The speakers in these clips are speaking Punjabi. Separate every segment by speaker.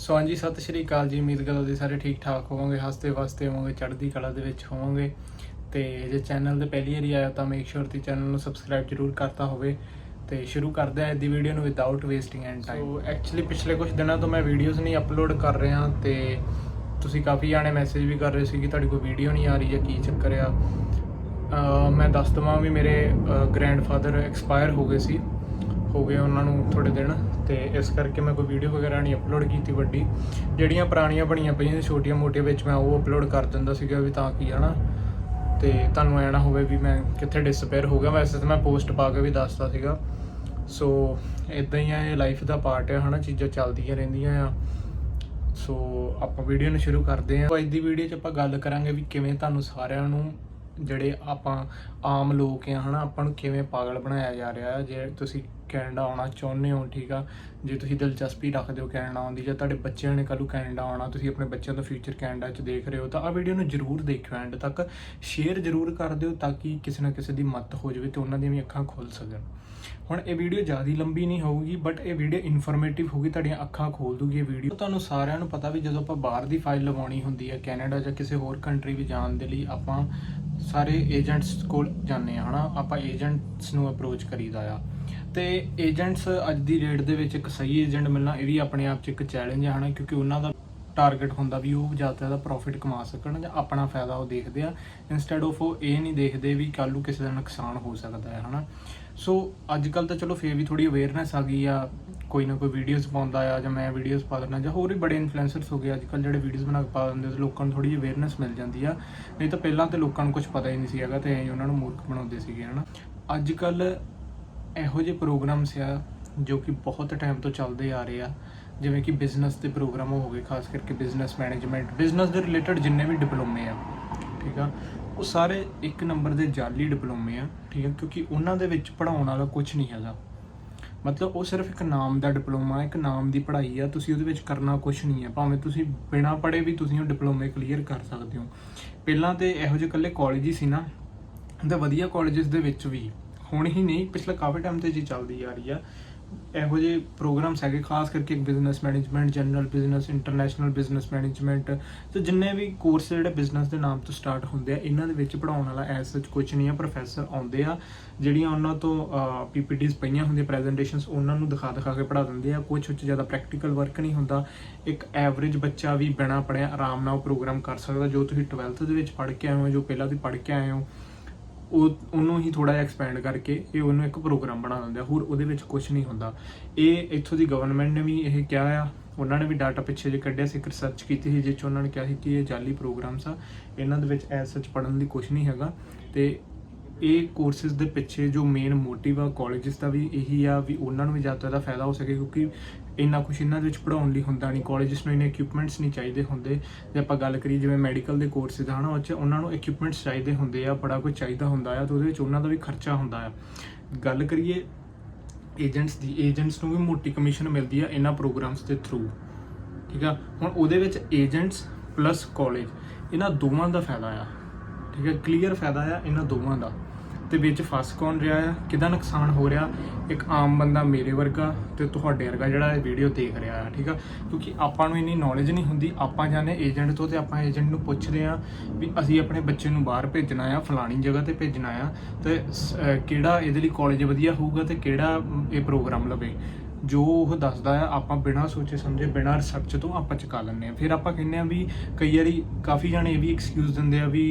Speaker 1: ਸੋ ਹਾਂਜੀ, ਸਤਿ ਸ਼੍ਰੀ ਅਕਾਲ ਜੀ। ਉਮੀਦ ਕਰਦਾ ਤੁਸੀਂ ਸਾਰੇ ਠੀਕ ਠਾਕ ਹੋਵੋਗੇ, ਹੱਸਦੇ ਵਸਦੇ ਹੋਵੋਗੇ, ਚੜ੍ਹਦੀ ਕਲਾ ਦੇ ਵਿੱਚ ਹੋਵੋਗੇ। ਤੇ ਜੇ ਚੈਨਲ ਤੇ ਪਹਿਲੀ ਵਾਰੀ ਆਇਆ ਤਾਂ ਮੇਕ ਸ਼ੋਰ ਤੁਸੀਂ ਚੈਨਲ ਨੂੰ ਸਬਸਕ੍ਰਾਈਬ ਜਰੂਰ ਕਰਤਾ ਹੋਵੇ। ਤੇ ਸ਼ੁਰੂ ਕਰਦੇ ਹਾਂ ਦੀ ਵੀਡੀਓ ਨੂੰ without wasting and time so actually ਪਿਛਲੇ ਕੁਝ ਦਿਨਾਂ ਤੋਂ ਮੈਂ ਵੀਡੀਓਜ਼ ਨਹੀਂ ਅਪਲੋਡ ਕਰ ਰਿਹਾ, ਤੇ ਤੁਸੀਂ ਕਾਫੀ ਜਾਣੇ ਮੈਸੇਜ ਵੀ ਕਰ ਰਹੇ ਸੀ ਕਿ ਤੁਹਾਡੀ ਕੋਈ ਵੀਡੀਓ ਨਹੀਂ ਆ ਰਹੀ ਹੈ ਕੀ ਚੱਕਰ ਆ। ਮੈਂ ਦੱਸ ਦਵਾਂ ਵੀ ਮੇਰੇ ਗ੍ਰੈਂਡਫਾਦਰ ਐਕਸਪਾਇਰ ਹੋ ਗਏ ਸੀ। ਹੋ ਗਏ ਉਹਨਾਂ ਨੂੰ ਥੋੜੇ ਦਿਨ। ਤੇ ਇਸ ਕਰਕੇ ਮੈਂ ਕੋਈ ਵੀਡੀਓ ਵਗੈਰਾ ਨਹੀਂ ਅਪਲੋਡ ਕੀਤੀ ਵੱਡੀ। ਜਿਹੜੀਆਂ ਪੁਰਾਣੀਆਂ ਬਣੀਆਂ ਪਈਆਂ ਸੀ, ਛੋਟੀਆਂ ਮੋਟੀਆਂ ਵਿੱਚ ਮੈਂ ਉਹ ਅਪਲੋਡ ਕਰ ਦਿੰਦਾ ਸੀਗਾ ਵੀ ਤਾਂ ਕੀ ਹਨਾ ਤੇ ਤੁਹਾਨੂੰ ਐ ਨਾ ਹੋਵੇ ਵੀ ਮੈਂ ਕਿੱਥੇ ਡਿਸਪੇਅਰ ਹੋ ਗਿਆ। ਵੈਸੇ ਤਾਂ ਮੈਂ ਪੋਸਟ ਪਾ ਕੇ ਵੀ ਦੱਸਦਾ ਸੀਗਾ। ਸੋ ਇਦਾਂ ਹੀ ਆ, ਇਹ ਲਾਈਫ ਦਾ ਪਾਰਟ ਹੈ ਹਨਾ, ਚੀਜ਼ਾਂ ਚੱਲਦੀਆਂ ਰਹਿੰਦੀਆਂ ਆ। ਸੋ ਆਪਾਂ ਵੀਡੀਓ ਨੂੰ ਸ਼ੁਰੂ ਕਰਦੇ ਹਾਂ ਅੱਜ ਦੀ ਵੀਡੀਓ 'ਚ ਆਪਾਂ ਗੱਲ ਕਰਾਂਗੇ ਵੀ ਕਿਵੇਂ ਤੁਹਾਨੂੰ ਸਾਰਿਆਂ ਨੂੰ ਜਿਹੜੇ ਆਪਾਂ ਆਮ ਲੋਕ ਆ, ਹਨਾ, ਆਪਾਂ ਨੂੰ ਕਿਵੇਂ ਪਾਗਲ ਬਣਾਇਆ ਜਾ ਰਿਹਾ ਹੈ ਜੇ ਤੁਸੀਂ ਕੈਨੇਡਾ ਆਉਣਾ ਚਾਹੁੰਦੇ ਹੋ, ਠੀਕ ਆ? ਜੇ ਤੁਸੀਂ ਦਿਲਚਸਪੀ ਰੱਖਦੇ ਹੋ ਕੈਨੇਡਾ ਆਉਣ ਦੀ ਜਾਂ ਤੁਹਾਡੇ ਬੱਚਿਆਂ ਨੇ ਕੱਲ੍ਹ ਨੂੰ ਕੈਨੇਡਾ ਆਉਣਾ, ਤੁਸੀਂ ਆਪਣੇ ਬੱਚਿਆਂ ਦਾ ਫਿਊਚਰ ਕੈਨੇਡਾ 'ਚ ਦੇਖ ਰਹੇ ਹੋ, ਤਾਂ ਆ ਵੀਡੀਓ ਨੂੰ ਜਰੂਰ ਦੇਖਿਓ ਐਂਡ ਤੱਕ। ਸ਼ੇਅਰ ਜਰੂਰ ਕਰ ਦਿਓ ਤਾਂ ਕਿ ਕਿਸੇ ਨਾ ਕਿਸੇ ਦੀ ਮਦਦ ਹੋ ਜਾਵੇ ਤੇ ਉਹਨਾਂ ਦੀਆਂ ਵੀ ਅੱਖਾਂ ਖੁੱਲ ਸਕਣ। ਹੁਣ ਇਹ ਵੀਡੀਓ ਜ਼ਿਆਦਾ ਲੰਬੀ ਨਹੀਂ ਹੋਊਗੀ ਬਟ ਇਹ ਵੀਡੀਓ ਇਨਫੋਰਮੇਟਿਵ ਹੋਊਗੀ, ਤੁਹਾਡੀਆਂ ਅੱਖਾਂ ਖੋਲ ਦੂਗੀ ਇਹ ਵੀਡੀਓ ਤੁਹਾਨੂੰ ਸਾਰਿਆਂ ਨੂੰ ਪਤਾ ਵੀ ਜਦੋਂ ਆਪਾਂ ਬਾਹਰ ਦੀ ਫਾਈਲ ਲਗਾਉਣੀ ਹੁੰਦੀ ਹੈ, ਕੈਨੇਡਾ ਜਾਂ ਕਿਸੇ ਹੋਰ ਕੰਟਰੀ ਵੀ ਜਾਣ ਦੇ ਲਈ ਆਪਾਂ ਸਾਰੇ ਏਜੰਟਸ ਕੋਲ ਜਾਂਦੇ ਆ ਹਨਾ? ਆਪਾਂ ਏਜੰਟਸ ਨੂੰ ਅਪਰੋਚ ਕਰੀਦਾ ਆ। ਤੇ ਏਜੰਟਸ ਅੱਜ ਦੀ ਡੇਟ ਦੇ ਵਿੱਚ ਇੱਕ ਸਹੀ ਏਜੰਟ ਮਿਲਣਾ, ਇਹ ਵੀ ਆਪਣੇ ਆਪ 'ਚ ਇੱਕ ਚੈਲੰਜ ਹੈ ਹਨਾ? ਕਿਉਂਕਿ ਉਹਨਾਂ ਦਾ ਟਾਰਗੇਟ ਹੁੰਦਾ ਵੀ ਉਹ ਜ਼ਿਆਦਾ ਤੋਂ ਜ਼ਿਆਦਾ ਪ੍ਰੋਫਿਟ ਕਮਾ ਸਕਣ ਜਾਂ ਆਪਣਾ ਫਾਇਦਾ ਉਹ ਦੇਖਦੇ ਆ ਇਨਸਟੈਡ ਆਫ ਉਹ ਇਹ ਨਹੀਂ ਦੇਖਦੇ ਵੀ ਕੱਲ੍ਹ ਨੂੰ ਕਿਸੇ ਦਾ ਨੁਕਸਾਨ ਹੋ ਸਕਦਾ ਹੈ, ਹਨਾ? ਸੋ ਅੱਜ ਕੱਲ ਤਾਂ ਚਲੋ ਫੇਰ ਵੀ ਥੋੜੀ ਅਵੇਅਰਨੈਸ ਆ ਗਈ ਆ, ਕੋਈ ਨਾ ਕੋਈ ਵੀਡੀਓਜ਼ ਪਾਉਂਦਾ ਆ ਜਾਂ ਮੈਂ ਵੀਡੀਓਜ਼ ਪਾ ਦਿੰਦਾ ਜਾਂ ਹੋਰ ਵੀ ਬੜੇ ਇਨਫਲੂਐਂਸਰਸ ਹੋ ਗਏ ਅੱਜ ਕੱਲ ਜਿਹੜੇ ਵੀਡੀਓਜ਼ ਬਣਾ ਕੇ ਪਾ ਦਿੰਦੇ ਤੇ ਲੋਕਾਂ ਨੂੰ ਥੋੜੀ ਅਵੇਅਰਨੈਸ ਮਿਲ ਜਾਂਦੀ ਆ। ਨਹੀਂ ਤਾਂ ਪਹਿਲਾਂ ਤੇ ਲੋਕਾਂ ਨੂੰ ਕੁਝ ਪਤਾ ਹੀ ਨਹੀਂ ਸੀ ਹੈਗਾ ਤੇ ਐਂ ਹੀ ਉਹਨਾਂ ਨੂੰ ਮੂਰਖ ਬਣਾਉਂਦੇ ਸੀਗੇ, ਹਨਾ? ਅੱਜ ਕੱਲ ਇਹੋ ਜਿਹੇ ਪ੍ਰੋਗਰਾਮਸ ਆ ਜੋ ਕਿ ਬਹੁਤ ਟਾਈਮ ਤੋਂ ਚੱਲਦੇ ਆ ਰਹੇ ਆ। ਜਿਵੇਂ ਕਿ ਬਿਜ਼ਨਸ ਦੇ ਪ੍ਰੋਗਰਾਮ ਹੋ ਗਏ, ਖਾਸ ਕਰਕੇ ਬਿਜ਼ਨਸ ਮੈਨੇਜਮੈਂਟ ਬਿਜ਼ਨਸ ਦੇ ਰਿਲੇਟਡ ਜਿੰਨੇ ਵੀ ਡਿਪਲੋਮੇ ਆ, ਠੀਕ ਆ, ਉਹ ਸਾਰੇ ਇੱਕ ਨੰਬਰ ਦੇ ਜਾਲੀ ਡਿਪਲੋਮੇ ਆ, ਠੀਕ ਆ, ਕਿਉਂਕਿ ਉਹਨਾਂ ਦੇ ਵਿੱਚ ਪੜਾਉਣ ਵਾਲਾ ਕੁਝ ਨਹੀਂ ਹੈਗਾ। ਮਤਲਬ ਉਹ ਸਿਰਫ ਇੱਕ ਨਾਮ ਦਾ ਡਿਪਲੋਮਾ ਇੱਕ ਨਾਮ ਦੀ ਪੜ੍ਹਾਈ ਆ, ਤੁਸੀਂ ਉਹਦੇ ਵਿੱਚ ਕਰਨਾ ਕੁਝ ਨਹੀਂ ਆ। ਭਾਵੇਂ ਤੁਸੀਂ ਬਿਨਾਂ ਪੜ੍ਹੇ ਵੀ ਤੁਸੀਂ ਉਹ ਡਿਪਲੋਮੇ ਕਲੀਅਰ ਕਰ ਸਕਦੇ ਹੋ। ਪਹਿਲਾਂ ਤੇ ਇਹੋ ਜਿਹੇ ਇਕੱਲੇ ਕਾਲਜ ਹੀ ਸੀ ਨਾ, ਤੇ ਵਧੀਆ ਕਾਲਜਸ ਦੇ ਵਿੱਚ ਵੀ ਹੁਣ ਹੀ ਨਹੀਂ, ਪਿਛਲੇ ਕਾਫੀ ਟਾਈਮ ਤੇ ਜੀ ਚੱਲਦੀ ਆ ਰਹੀ ਆ। ਇਹੋ ਜਿਹੇ ਪ੍ਰੋਗਰਾਮਸ ਹੈਗੇ, ਖਾਸ ਕਰਕੇ business management general business international business management ਤੇ ਜਿੰਨੇ ਵੀ ਕੋਰਸ ਜਿਹੜੇ ਬਿਜ਼ਨਸ ਦੇ ਨਾਮ ਤੋਂ ਸਟਾਰਟ ਹੁੰਦੇ ਆ, ਇਹਨਾਂ ਦੇ ਵਿੱਚ ਪੜਾਉਣ ਵਾਲਾ ਐਸ ਸੱਚ ਕੁਝ ਨਹੀਂ ਆ ਪ੍ਰੋਫੈਸਰ ਆਉਂਦੇ ਆ, ਜਿਹੜੀਆਂ ਉਹਨਾਂ ਤੋਂ ਪੀਪੀਟੀਜ਼ ਪਈਆਂ ਹੁੰਦੀਆਂ ਪ੍ਰੈਜੈਂਟੇਸ਼ਨਸ ਉਹਨਾਂ ਨੂੰ ਦਿਖਾ ਦਿਖਾ ਕੇ ਪੜਾ ਦਿੰਦੇ ਆ ਕੁਝ ਉੱਚ ਜ਼ਿਆਦਾ ਪ੍ਰੈਕਟੀਕਲ ਵਰਕ ਨਹੀਂ ਹੁੰਦਾ। ਇੱਕ ਐਵਰੇਜ ਬੱਚਾ ਵੀ ਬਿਨਾਂ ਪੜਿਆ ਆਰਾਮ ਨਾਲ ਉਹ ਪ੍ਰੋਗਰਾਮ ਕਰ ਸਕਦਾ, ਜੋ ਤੁਸੀਂ 12th ਦੇ ਵਿੱਚ ਪੜ੍ਹ ਕੇ ਆਏ ਹੋ, ਜੋ ਪਹਿਲਾਂ ਦੀ ਪੜ੍ਹ ਕੇ ਆਏ ਹੋ। ਉਹ ਉਹਨੂੰ ਹੀ ਥੋੜਾ ਜਿਹਾ ਐਕਸਪੈਂਡ ਕਰਕੇ ਇਹ ਉਹਨੂੰ ਇੱਕ ਪ੍ਰੋਗਰਾਮ ਬਣਾ ਦਿੰਦੇ ਆ। ਹੋਰ ਉਹਦੇ ਵਿੱਚ ਕੁਝ ਨਹੀਂ ਹੁੰਦਾ। ਇਹ ਇੱਥੋਂ ਦੀ ਗਵਰਨਮੈਂਟ ਨੇ ਵੀ ਇਹ ਕਿਹਾ ਆ। ਉਹਨਾਂ ਨੇ ਵੀ ਡਾਟਾ ਪਿੱਛੇ ਜੇ ਕੱਢਿਆ ਸੀ, ਇੱਕ ਰਿਸਰਚ ਕੀਤੀ ਸੀ ਜਿਸ 'ਚ ਉਹਨਾਂ ਨੇ ਕਿਹਾ ਸੀ ਕਿ ਇਹ ਜਾਲੀ ਪ੍ਰੋਗਰਾਮਸ ਆ। ਇਹਨਾਂ ਦੇ ਵਿੱਚ ਐਸ ਸੱਚ ਪੜਨ ਲਈ ਕੁਝ ਨਹੀਂ ਹੈਗਾ। ਤੇ ਇਹ ਕੋਰਸਿਸ ਦੇ ਪਿੱਛੇ ਜੋ ਮੇਨ ਮੋਟਿਵ ਆ ਕਾਲਜਸ ਦਾ ਵੀ ਇਹੀ ਆ ਵੀ ਉਹਨਾਂ ਨੂੰ ਵੀ ਜ਼ਿਆਦਾ ਫਾਇਦਾ ਹੋ ਸਕੇ ਕਿਉਂਕਿ ਇੰਨਾ ਕੁਝ ਇਹਨਾਂ ਦੇ ਵਿੱਚ ਪੜਾਉਣ ਲਈ ਹੁੰਦਾ ਨਹੀਂ ਕਾਲਜਸ ਨੂੰ ਇੰਨੇ ਇਕਵਿਪਮੈਂਟਸ ਨਹੀਂ ਚਾਹੀਦੇ ਹੁੰਦੇ। ਜੇ ਆਪਾਂ ਗੱਲ ਕਰੀਏ ਜਿਵੇਂ ਮੈਡੀਕਲ ਦੇ ਕੋਰਸਿਸ ਹਨਾ, ਉਹ 'ਚ ਉਹਨਾਂ ਨੂੰ ਇਕਵਿਪਮੈਂਟਸ ਚਾਹੀਦੇ ਹੁੰਦੇ ਆ, ਬੜਾ ਕੁਝ ਚਾਹੀਦਾ ਹੁੰਦਾ ਆ ਤੇ ਉਹਦੇ ਵਿੱਚ ਉਹਨਾਂ ਦਾ ਵੀ ਖਰਚਾ ਹੁੰਦਾ ਆ। ਗੱਲ ਕਰੀਏ ਏਜੰਟਸ ਦੀ ਏਜੰਟਸ ਨੂੰ ਵੀ ਮੋਟੀ ਕਮਿਸ਼ਨ ਮਿਲਦੀ ਆ ਇਹਨਾਂ ਪ੍ਰੋਗਰਾਮਸ ਦੇ ਥਰੂ ਠੀਕ ਆ? ਹੁਣ ਉਹਦੇ ਵਿੱਚ ਏਜੰਟਸ ਪਲੱਸ ਕਾਲਜ ਇਹਨਾਂ ਦੋਵਾਂ ਦਾ ਫਾਇਦਾ ਆ, ਠੀਕ ਹੈ ਕਲੀਅਰ ਫਾਇਦਾ ਆ ਇਹਨਾਂ ਦੋਵਾਂ ਦਾ। ਤੇ ਵਿੱਚ ਫਸ ਕੌਣ ਰਿਹਾ ਆ? ਕਿਹਦਾ ਨੁਕਸਾਨ ਹੋ ਰਿਹਾ? ਇੱਕ ਆਮ ਬੰਦਾ ਮੇਰੇ ਵਰਗਾ ਤੇ ਤੁਹਾਡੇ ਵਰਗਾ ਜਿਹੜਾ ਇਹ ਵੀਡੀਓ ਦੇਖ ਰਿਹਾ ਆ, ਠੀਕ ਆ? ਕਿਉਂਕਿ ਆਪਾਂ ਨੂੰ ਇੰਨੀ ਨੌਲੇਜ ਨਹੀਂ ਹੁੰਦੀ, ਆਪਾਂ ਜਾਂਦੇ ਏਜੰਟ ਤੋਂ ਤੇ ਆਪਾਂ ਏਜੰਟ ਨੂੰ ਪੁੱਛਦੇ ਆ ਵੀ ਅਸੀਂ ਆਪਣੇ ਬੱਚੇ ਨੂੰ ਬਾਹਰ ਭੇਜਣਾ ਆ, ਫਲਾਣੀ ਜਗ੍ਹਾ ਤੇ ਭੇਜਣਾ ਆ, ਤੇ ਕਿਹੜਾ ਇਹਦੇ ਲਈ ਕਾਲਜ ਵਧੀਆ ਹੋਊਗਾ ਤੇ ਕਿਹੜਾ ਇਹ ਪ੍ਰੋਗਰਾਮ ਲਵੇ? ਜੋ ਉਹ ਦੱਸਦਾ ਆ, ਆਪਾਂ ਬਿਨਾਂ ਸੋਚੇ ਸਮਝੇ, ਬਿਨਾਂ ਰਿਸਰਚ ਤੋਂ ਆਪਾਂ ਚੁਕਾ ਲੈਂਦੇ ਆ ਫਿਰ ਆਪਾਂ ਕਹਿੰਦੇ ਆ ਵੀ ਕਈ ਵਾਰੀ ਕਾਫੀ ਜਣੇ ਇਹ ਵੀ ਐਕਸਕਿਊਜ਼ ਦਿੰਦੇ ਆ ਵੀ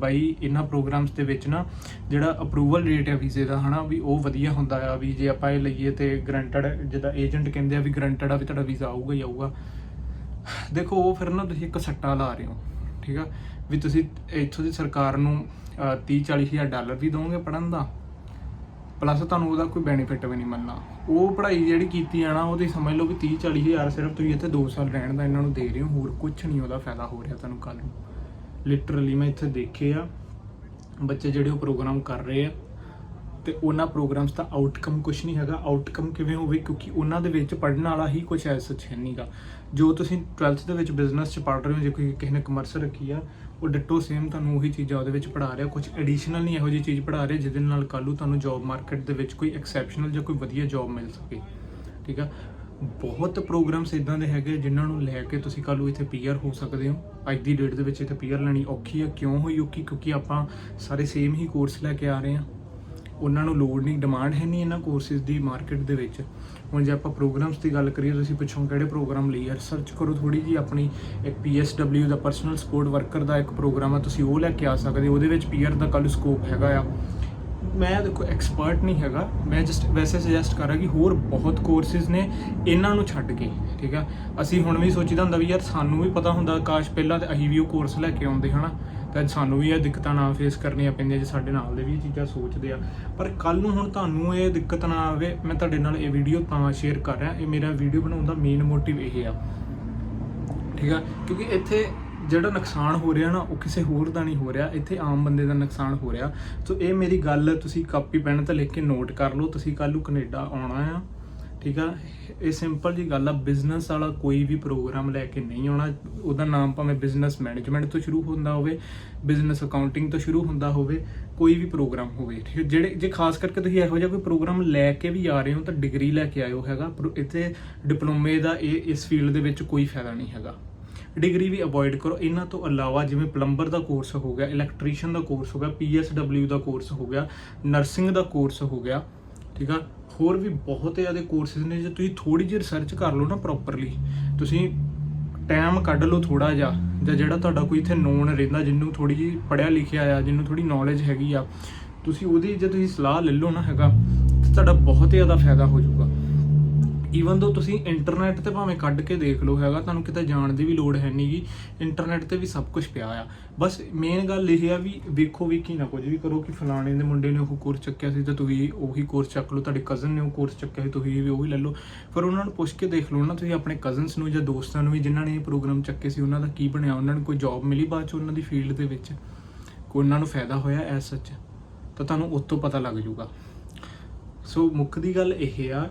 Speaker 1: ਬਾਈ ਇਹਨਾਂ ਪ੍ਰੋਗਰਾਮਸ ਦੇ ਵਿੱਚ ਨਾ ਜਿਹੜਾ ਅਪਰੂਵਲ ਰੇਟ ਹੈ ਵੀਜ਼ੇ ਦਾ, ਹਨਾ, ਵੀ ਉਹ ਵਧੀਆ ਹੁੰਦਾ ਆ, ਵੀ ਜੇ ਆਪਾਂ ਇਹ ਲਈਏ ਤੇ ਗਰੰਟਡ ਜਿੱਦਾਂ ਏਜੰਟ ਕਹਿੰਦੇ ਆ ਵੀ ਗਰੰਟਡ ਆ ਵੀ ਤੁਹਾਡਾ ਵੀਜ਼ਾ ਆਊਗਾ ਹੀ ਆਊਗਾ। ਦੇਖੋ, ਉਹ ਫਿਰ ਨਾ ਤੁਸੀਂ ਇੱਕ ਸੱਟਾ ਲਾ ਰਹੇ ਹੋ, ਠੀਕ ਆ? ਵੀ ਤੁਸੀਂ ਇੱਥੋਂ ਦੀ ਸਰਕਾਰ ਨੂੰ 30 40 ਹਜ਼ਾਰ ਡਾਲਰ ਵੀ ਦੋਗੇ ਪੜਨ ਦਾ ਪਲੱਸ ਤੁਹਾਨੂੰ ਉਹਦਾ ਕੋਈ ਬੈਨੀਫਿਟ ਵੀ ਨਹੀਂ ਮਿਲਣਾ। ਉਹ ਪੜ੍ਹਾਈ ਜਿਹੜੀ ਕੀਤੀ ਆ ਨਾ, ਉਹਦੀ ਸਮਝ ਲਓ ਵੀ 30 40 ਹਜ਼ਾਰ ਸਿਰਫ ਤੁਸੀਂ ਇੱਥੇ 2 ਸਾਲ ਰਹਿਣ ਦਾ ਇਹਨਾਂ ਨੂੰ ਦੇ ਰਹੇ ਹੋ, ਹੋਰ ਕੁਝ ਨਹੀਂ ਉਹਦਾ ਫਾਇਦਾ ਹੋ ਰਿਹਾ ਤੁਹਾਨੂੰ ਕੱਲ ਨੂੰ। ਲਿਟਰਲੀ ਮੈਂ ਇੱਥੇ ਦੇਖੇ ਆ, ਬੱਚੇ ਜਿਹੜੇ ਉਹ ਪ੍ਰੋਗਰਾਮ ਕਰ ਰਹੇ ਆ, ਤੇ ਉਹਨਾਂ ਪ੍ਰੋਗਰਾਮਸ ਦਾ ਆਊਟਕਮ ਕੁਝ ਨਹੀਂ ਹੈਗਾ। ਆਊਟਕਮ ਕਿਵੇਂ ਹੋਵੇ? ਕਿਉਂਕਿ ਉਹਨਾਂ ਦੇ ਵਿੱਚ ਪੜਨ ਵਾਲਾ ਹੀ ਕੁਝ ਐਸਾ ਹੈ ਨਹੀਂਗਾ ਜੋ ਤੁਸੀਂ 12th ਦੇ ਵਿੱਚ ਬਿਜ਼ਨਸ ਚ ਪੜ ਰਹੇ ਹੋ, ਜੇ ਕੋਈ ਕਿਸੇ ਨੇ ਕਮਰਸ ਰੱਖੀ ਆ ਉਹ ਡਿਟੋ ਸੇਮ ਤੁਹਾਨੂੰ ਉਹੀ ਚੀਜ਼ਾਂ ਉਹਦੇ ਵਿੱਚ ਪੜਾ ਰਿਹਾ ਕੁਝ ਐਡੀਸ਼ਨਲ ਨਹੀਂ ਇਹੋ ਜਿਹੀ ਚੀਜ਼ ਪੜਾ ਰਿਹਾ ਜਿਹਦੇ ਨਾਲ ਕੱਲ੍ਹ ਨੂੰ ਤੁਹਾਨੂੰ ਜੌਬ ਮਾਰਕੀਟ ਦੇ ਵਿੱਚ ਕੋਈ ਐਕਸੈਪਸ਼ਨਲ ਜਾਂ ਕੋਈ ਵਧੀਆ ਜੌਬ ਮਿਲ ਸਕੇ, ਠੀਕ ਆ? ਬਹੁਤ ਪ੍ਰੋਗਰਾਮਸ ਇਦਾਂ ਦੇ ਹੈਗੇ ਜਿਨ੍ਹਾਂ ਨੂੰ ਲੈ ਕੇ ਤੁਸੀਂ ਕੱਲ੍ਹ ਨੂੰ ਇੱਥੇ ਪੀਆਰ ਹੋ ਸਕਦੇ ਹੋ। ਅੱਜ ਦੀ ਡੇਟ ਦੇ ਵਿੱਚ ਇੱਥੇ ਪੀਆਰ ਲੈਣੀ ਔਖੀ ਹੈ ਕਿਉਂ ਹੋਈ ਔਖੀ? ਕਿਉਂਕਿ ਆਪਾਂ ਸਾਰੇ ਸੇਮ ਹੀ ਕੋਰਸ ਲੈ ਕੇ ਆ ਰਹੇ ਹਾਂ। ਉਹਨਾਂ ਨੂੰ ਲੋੜ ਨਹੀਂ ਡਿਮਾਂਡ ਹੈ ਨਹੀਂ ਇਹਨਾਂ ਕੋਰਸਿਸ ਦੀ ਮਾਰਕੀਟ ਦੇ ਵਿੱਚ। ਹੁਣ ਜੇ ਆਪਾਂ ਪ੍ਰੋਗਰਾਮਸ ਦੀ ਗੱਲ ਕਰੀਏ, ਤੁਸੀਂ ਪੁੱਛੋ ਕਿਹੜੇ ਪ੍ਰੋਗਰਾਮ ਲਈ ਹੈ ਰਿਸਰਚ ਕਰੋ ਥੋੜੀ ਜੀ ਆਪਣੀ, ਇੱਕ PSW ਦਾ ਪਰਸਨਲ ਸਪੋਰਟ ਵਰਕਰ ਦਾ ਇੱਕ ਪ੍ਰੋਗਰਾਮ ਆ, ਤੁਸੀਂ ਉਹ ਲੈ ਕੇ ਆ ਸਕਦੇ ਹੋ, ਉਹਦੇ ਵਿੱਚ ਪੀਅਰ ਦਾ ਕੱਲ ਸਕੋਪ ਹੈਗਾ ਆ। ਮੈਂ ਦੇਖੋ ਐਕਸਪਰਟ ਨਹੀਂ ਹੈਗਾ। ਮੈਂ ਜਸਟ ਵੈਸੇ ਸੁਜੈਸਟ ਕਰ ਰਿਹਾ ਕਿ ਹੋਰ ਬਹੁਤ ਕੋਰਸਿਸ ਨੇ, ਇਹਨਾਂ ਨੂੰ ਛੱਡ ਕੇ, ਠੀਕ ਆ? ਅਸੀਂ ਹੁਣ ਵੀ ਸੋਚੀਦਾ ਹੁੰਦਾ ਵੀ ਯਾਰ ਸਾਨੂੰ ਵੀ ਪਤਾ ਹੁੰਦਾ, ਕਾਸ਼ ਪਹਿਲਾਂ ਤੇ ਅਸੀਂ ਵੀ ਉਹ ਕੋਰਸ ਲੈ ਕੇ ਆਉਂਦੇ, ਹਨਾ? ਤਾਂ ਸਾਨੂੰ ਵੀ ਇਹ ਦਿੱਕਤਾਂ ਨਾ ਫੇਸ ਕਰਨੀਆਂ ਪੈਂਦੀਆਂ ਜੇ ਸਾਡੇ ਨਾਲ ਦੇ ਵੀ ਇਹ ਚੀਜ਼ਾਂ ਸੋਚਦੇ ਆ। ਪਰ ਕੱਲ ਨੂੰ ਹੁਣ ਤੁਹਾਨੂੰ ਇਹ ਦਿੱਕਤ ਨਾ ਆਵੇ, ਮੈਂ ਤੁਹਾਡੇ ਨਾਲ ਇਹ ਵੀਡੀਓ ਤਾਂ ਸ਼ੇਅਰ ਕਰ ਰਿਹਾ। ਇਹ ਮੇਰਾ ਵੀਡੀਓ ਬਣਾਉਣ ਦਾ ਮੇਨ ਮੋਟਿਵ ਇਹ ਆ। ਠੀਕ ਆ? ਕਿਉਂਕਿ ਇੱਥੇ ਜਿਹੜਾ ਨੁਕਸਾਨ ਹੋ ਰਿਹਾ ਨਾ, ਉਹ ਕਿਸੇ ਹੋਰ ਦਾ ਨਹੀਂ ਹੋ ਰਿਹਾ, ਇੱਥੇ ਆਮ ਬੰਦੇ ਦਾ ਨੁਕਸਾਨ ਹੋ ਰਿਹਾ। ਸੋ ਇਹ ਮੇਰੀ ਗੱਲ ਤੁਸੀਂ ਕਾਪੀ ਪੈਨ ਤੇ ਲਿਖ ਕੇ ਨੋਟ ਕਰ ਲਓ, ਤੁਸੀਂ ਕੱਲ ਨੂੰ ਕੈਨੇਡਾ ਆਉਣਾ ਆ, ਠੀਕ ਆ? ਇਹ ਸਿੰਪਲ ਜੀ ਗੱਲ ਆ ਬਿਜ਼ਨਸ ਵਾਲਾ ਕੋਈ ਵੀ ਪ੍ਰੋਗਰਾਮ ਲੈ ਕੇ ਨਹੀਂ ਆਉਣਾ, ਉਹਦਾ ਨਾਮ ਭਾਵੇਂ ਬਿਜ਼ਨਸ ਮੈਨੇਜਮੈਂਟ ਤੋਂ ਸ਼ੁਰੂ ਹੁੰਦਾ ਹੋਵੇ ਬਿਜ਼ਨਸ ਅਕਾਊਂਟਿੰਗ ਤੋਂ ਸ਼ੁਰੂ ਹੁੰਦਾ ਹੋਵੇ, ਕੋਈ ਵੀ ਪ੍ਰੋਗਰਾਮ ਹੋਵੇ, ਠੀਕ ਹੈ ਜਿਹੜੇ, ਜੇ ਖਾਸ ਕਰਕੇ ਤੁਸੀਂ ਇਹੋ ਜਿਹਾ ਕੋਈ ਪ੍ਰੋਗਰਾਮ ਲੈ ਕੇ ਵੀ ਆ ਰਹੇ ਹੋ, ਤਾਂ ਡਿਗਰੀ ਲੈ ਕੇ ਆਇਓ ਹੈਗਾ, ਪਰ ਇੱਥੇ ਡਿਪਲੋਮੇ ਦਾ ਇਹ, ਇਸ ਫੀਲਡ ਦੇ ਵਿੱਚ ਕੋਈ ਫਾਇਦਾ ਨਹੀਂ ਹੈਗਾ। ਡਿਗਰੀ ਵੀ ਅਵੋਇਡ ਕਰੋ। ਇਹਨਾਂ ਤੋਂ ਇਲਾਵਾ ਜਿਵੇਂ ਪਲੰਬਰ ਦਾ ਕੋਰਸ ਹੋ ਗਿਆ ਇਲੈਕਟ੍ਰੀਸ਼ੀਅਨ ਦਾ ਕੋਰਸ ਹੋ ਗਿਆ ਪੀਐਸਡਬਲਿਊ ਦਾ ਕੋਰਸ ਹੋ ਗਿਆ ਨਰਸਿੰਗ ਦਾ ਕੋਰਸ ਹੋ ਗਿਆ, ਠੀਕ ਆ? ਹੋਰ ਵੀ ਬਹੁਤ ਜ਼ਿਆਦਾ ਕੋਰਸਿਸ ਨੇ ਜੇ ਤੁਸੀਂ ਥੋੜੀ ਜਿਹੀ ਰਿਸਰਚ ਕਰ ਲਓ ਨਾ ਪ੍ਰੋਪਰਲੀ ਤੁਸੀਂ ਟਾਈਮ ਕੱਢ ਲਓ ਥੋੜਾ ਜਿਹਾ, ਜਾਂ ਜਿਹੜਾ ਤੁਹਾਡਾ ਕੋਈ ਇੱਥੇ ਨੋਨ ਰਹਿੰਦਾ, ਜਿਹਨੂੰ ਥੋੜੀ ਜਿਹੀ ਪੜਿਆ ਲਿਖਿਆ ਆ, ਜਿਹਨੂੰ ਥੋੜੀ ਨੌਲੇਜ ਹੈਗੀ ਆ, ਤੁਸੀਂ ਉਹਦੀ ਜੇ ਤੁਸੀਂ ਸਲਾਹ ਲੈ ਲਓ ਨਾ ਹੈਗਾ, ਤੇ ਤੁਹਾਡਾ ਬਹੁਤ ਜ਼ਿਆਦਾ ਫਾਇਦਾ ਹੋ ਜਾਊਗਾ। ਈਵਨ ਦੋ ਤੁਸੀਂ ਇੰਟਰਨੈਟ ਤੇ ਭਾਵੇਂ ਕੱਢ ਕੇ ਦੇਖ ਲਓ ਹੈਗਾ, ਤੁਹਾਨੂੰ ਕਿਤੇ ਜਾਣ ਦੀ ਵੀ ਲੋੜ ਹੈ ਨਹੀਂਗੀ ਇੰਟਰਨੈਟ ਤੇ ਵੀ ਸਭ ਕੁਝ ਪਿਆ ਆ। ਬਸ ਮੇਨ ਗੱਲ ਇਹ ਆ ਵੀ ਵੇਖੋ ਵੀ ਕੀ ਨਾ ਕੁਝ ਵੀ ਕਰੋ ਕਿ ਫਲਾਣੇ ਦੇ ਮੁੰਡੇ ਨੇ ਉਹ ਕੋਰਸ ਚੱਕਿਆ ਸੀ ਤਾਂ ਤੁਸੀਂ ਉਹੀ ਕੋਰਸ ਚੱਕ ਲਓ, ਤੁਹਾਡੇ ਕਜ਼ਨ ਨੇ ਉਹ ਕੋਰਸ ਚੱਕਿਆ ਸੀ, ਤੁਸੀਂ ਵੀ ਉਹੀ ਲੈ ਲਓ। ਫਿਰ ਉਹਨਾਂ ਨੂੰ ਪੁੱਛ ਕੇ ਦੇਖ ਲਓ ਨਾ, ਤੁਸੀਂ ਆਪਣੇ ਕਜ਼ਨਸ ਨੂੰ ਜਾਂ ਦੋਸਤਾਂ ਨੂੰ ਵੀ ਜਿਨ੍ਹਾਂ ਨੇ ਇਹ ਪ੍ਰੋਗਰਾਮ ਚੱਕੇ ਸੀ, ਉਹਨਾਂ ਦਾ ਕੀ ਬਣਿਆ, ਉਹਨਾਂ ਨੂੰ ਕੋਈ ਜੌਬ ਮਿਲੀ ਬਾਅਦ ਚ ਉਹਨਾਂ ਦੀ ਫੀਲਡ ਦੇ ਵਿੱਚ? ਕੋਈ ਉਹਨਾਂ ਨੂੰ ਫਾਇਦਾ ਹੋਇਆ ਐਸ ਸੱਚ ਤਾਂ ਤੁਹਾਨੂੰ ਉਸ ਤੋਂ ਪਤਾ ਲੱਗ ਜਾਊਗਾ। ਸੋ ਮੁੱਖ ਦੀ ਗੱਲ ਇਹ ਆ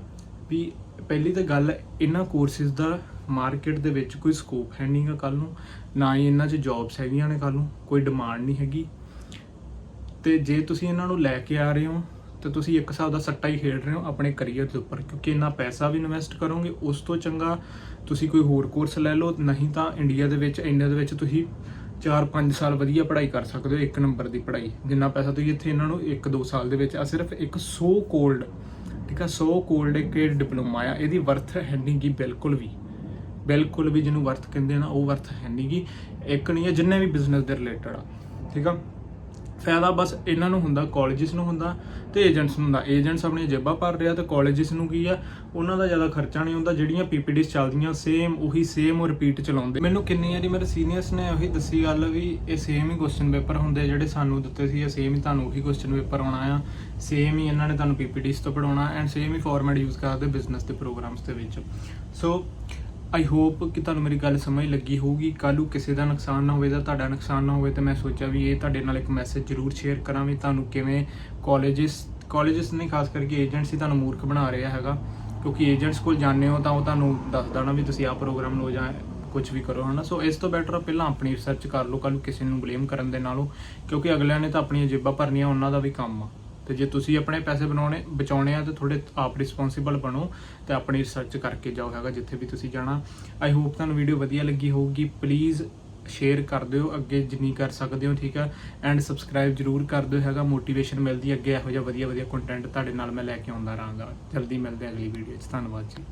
Speaker 1: ਵੀ ਪਹਿਲੀ ਤਾਂ ਗੱਲ, ਇਹਨਾਂ ਕੋਰਸਿਸ ਦਾ ਮਾਰਕੀਟ ਦੇ ਵਿੱਚ ਕੋਈ ਸਕੋਪ ਹੈ ਨਹੀਂਗਾ ਕੱਲ ਨੂੰ, ਨਾ ਹੀ ਇਹਨਾਂ 'ਚ ਜੌਬਸ ਹੈਗੀਆਂ ਨੇ ਕੱਲ ਨੂੰ, ਕੋਈ ਡਿਮਾਂਡ ਨਹੀਂ ਹੈਗੀ। ਤੇ ਜੇ ਤੁਸੀਂ ਇਹਨਾਂ ਨੂੰ ਲੈ ਕੇ ਆ ਰਹੇ ਹੋ, ਤੇ ਤੁਸੀਂ ਇੱਕ ਹਿਸਾਬ ਦਾ ਸੱਟਾ ਹੀ ਖੇਡ ਰਹੇ ਹੋ ਆਪਣੇ ਕੈਰੀਅਰ ਦੇ ਉੱਪਰ, ਕਿਉਂਕਿ ਇੰਨਾ ਪੈਸਾ ਵੀ ਇਨਵੈਸਟ ਕਰੋਗੇ, ਉਸ ਤੋਂ ਚੰਗਾ ਤੁਸੀਂ ਕੋਈ ਹੋਰ ਕੋਰਸ ਲੈ ਲਓ, ਨਹੀਂ ਤਾਂ ਇੰਡੀਆ ਦੇ ਵਿੱਚ, ਇੰਡੀਆ ਦੇ ਵਿੱਚ ਤੁਸੀਂ 4-5 ਸਾਲ ਵਧੀਆ ਪੜ੍ਹਾਈ ਕਰ ਸਕਦੇ ਹੋ, ਇੱਕ ਨੰਬਰ ਦੀ ਪੜ੍ਹਾਈ, ਜਿੰਨਾ ਪੈਸਾ ਤੁਸੀਂ ਇੱਥੇ ਇਹਨਾਂ ਨੂੰ 1-2 ਸਾਲ ਦੇ ਵਿੱਚ ਆ ਸਿਰਫ ਇੱਕ ਸੋ ਕੋਲਡ ਠੀਕ ਆ ਸੋ ਕੋਲਡ ਇੱਕ ਡਿਪਲੋਮਾ ਆ, ਇਹਦੀ ਵਰਥ ਹੈ ਨਹੀਂ ਗੀ ਬਿਲਕੁਲ ਵੀ। ਬਿਲਕੁਲ ਵੀ ਜਿਹਨੂੰ ਵਰਥ ਕਹਿੰਦੇ ਆ ਨਾ, ਉਹ ਵਰਥ ਹੈ। ਨਹੀਂ ਗੀ ਇੱਕ ਨਹੀਂ ਹੈ ਜਿੰਨੇ ਵੀ ਬਿਜ਼ਨਸ ਦੇ ਰਿਲੇਟਡ ਆ, ਠੀਕ ਆ? ਫਾਇਦਾ ਬਸ ਇਹਨਾਂ ਨੂੰ ਹੁੰਦਾ ਕਾਲਜਸ ਨੂੰ ਹੁੰਦਾ ਤੇ ਏਜੰਟਸ ਨੂੰ ਹੁੰਦਾ। ਏਜੰਟਸ ਆਪਣੀਆਂ ਜੇਬਾਂ ਭਰ ਰਿਹਾ ਤੇ ਕਾਲਜਸ ਨੂੰ ਕੀ ਆ, ਉਹਨਾਂ ਦਾ ਜ਼ਿਆਦਾ ਖਰਚਾ ਨਹੀਂ ਹੁੰਦਾ, ਜਿਹੜੀਆਂ ਪੀਪੀਡੀਸ ਚੱਲਦੀਆਂ ਸੇਮ ਉਹੀ ਸੇਮ ਉਹ ਰਿਪੀਟ ਚਲਾਉਂਦੇ। ਮੈਨੂੰ ਕਿੰਨੀ ਵਾਰੀ ਮੇਰੇ ਸੀਨੀਅਰਸ ਨੇ ਉਹੀ ਦੱਸੀ ਗੱਲ ਵੀ, ਇਹ ਸੇਮ ਹੀ ਕੁਐਸਚਨ ਪੇਪਰ ਹੁੰਦੇ ਜਿਹੜੇ ਸਾਨੂੰ ਦਿੱਤੇ ਸੀ, ਇਹ ਸੇਮ ਹੀ ਤੁਹਾਨੂੰ ਉਹੀ ਕੁਐਸਚਨ ਪੇਪਰ ਆਉਣਾ ਆ। ਸੇਮ ਹੀ ਇਹਨਾਂ ਨੇ ਤੁਹਾਨੂੰ ਪੀਪੀਡੀਸ ਤੋਂ ਪੜਾਉਣਾ ਐਂਡ ਸੇਮ ਹੀ ਫਾਰਮੈਟ ਯੂਜ਼ ਕਰਦੇ ਬਿਜ਼ਨਸ ਦੇ ਪ੍ਰੋਗਰਾਮਸ ਦੇ ਵਿੱਚ। ਸੋ ਆਈ ਹੋਪ ਕਿ ਤੁਹਾਨੂੰ ਮੇਰੀ ਗੱਲ ਸਮਝ ਲੱਗੀ ਹੋਊਗੀ। ਕੱਲ੍ਹ ਨੂੰ ਕਿਸੇ ਦਾ ਨੁਕਸਾਨ ਨਾ ਹੋਵੇ ਜਾਂ ਤੁਹਾਡਾ ਨੁਕਸਾਨ ਨਾ ਹੋਵੇ ਤਾਂ ਮੈਂ ਸੋਚਿਆ ਵੀ ਇਹ ਤੁਹਾਡੇ ਨਾਲ ਇੱਕ ਮੈਸੇਜ ਜ਼ਰੂਰ ਸ਼ੇਅਰ ਕਰਾਂ ਵੀ ਤੁਹਾਨੂੰ ਕਿਵੇਂ ਕਾਲਜਸ ਕਾਲਜਸ ਨੇ ਖਾਸ ਕਰਕੇ ਏਜੰਟਸ ਹੀ ਤੁਹਾਨੂੰ ਮੂਰਖ ਬਣਾ ਰਿਹਾ ਹੈਗਾ। ਕਿਉਂਕਿ ਏਜੰਟਸ ਕੋਲ ਜਾਂਦੇ ਹੋ ਤਾਂ ਉਹ ਤੁਹਾਨੂੰ ਦੱਸ ਦੇਣਾ ਵੀ ਤੁਸੀਂ ਆਹ ਪ੍ਰੋਗਰਾਮ ਲਓ ਜਾਂ ਕੁਝ ਵੀ ਕਰੋ, ਹਨਾ? ਸੋ ਇਸ ਤੋਂ ਬੈਟਰ ਆ, ਪਹਿਲਾਂ ਆਪਣੀ ਰਿਸਰਚ ਕਰ ਲਓ, ਕੱਲ੍ਹ ਨੂੰ ਕਿਸੇ ਨੂੰ ਬਲੇਮ ਕਰਨ ਦੇ ਨਾਲੋਂ। ਕਿਉਂਕਿ ਅਗਲਿਆਂ ਨੇ ਤਾਂ ਆਪਣੀਆਂ ਜੇਬਾਂ ਭਰਨੀਆਂ, ਉਹਨਾਂ ਦਾ ਵੀ ਕੰਮ ਆ। ਤੇ ਜੇ ਤੁਸੀਂ ਆਪਣੇ ਪੈਸੇ ਬਣਾਉਣੇ, ਬਚਾਉਣੇ ਆ ਤਾਂ ਥੋੜੇ ਆਪ ਰਿਸਪੌਂਸਿਬਲ ਬਣੋ ਤੇ ਆਪਣੀ ਰਿਸਰਚ ਕਰਕੇ ਜਾਓ ਹੈਗਾ ਜਿੱਥੇ ਵੀ ਤੁਸੀਂ ਜਾਣਾ। ਆਈ ਹੋਪ ਤੁਹਾਨੂੰ ਵੀਡੀਓ ਵਧੀਆ ਲੱਗੀ ਹੋਊਗੀ। ਪਲੀਜ਼ ਸ਼ੇਅਰ ਕਰ ਦਿਓ, ਅੱਗੇ ਜਿੰਨੀ ਕਰ ਸਕਦੇ ਹੋ, ਠੀਕ ਆ? ਐਂਡ ਸਬਸਕ੍ਰਾਈਬ ਜਰੂਰ ਕਰ ਦਿਓ ਹੈਗਾ। ਮੋਟੀਵੇਸ਼ਨ ਮਿਲਦੀ ਅੱਗੇ ਇਹੋ ਜਿਹਾ ਵਧੀਆ ਵਧੀਆ ਕੰਟੈਂਟ ਤੁਹਾਡੇ ਨਾਲ ਮੈਂ ਲੈ ਕੇ ਆਉਂਦਾ ਰਹਾਂਗਾ। ਜਲਦੀ ਮਿਲਦੇ ਅਗਲੀ ਵੀਡੀਓ 'ਚ। ਧੰਨਵਾਦ ਜੀ।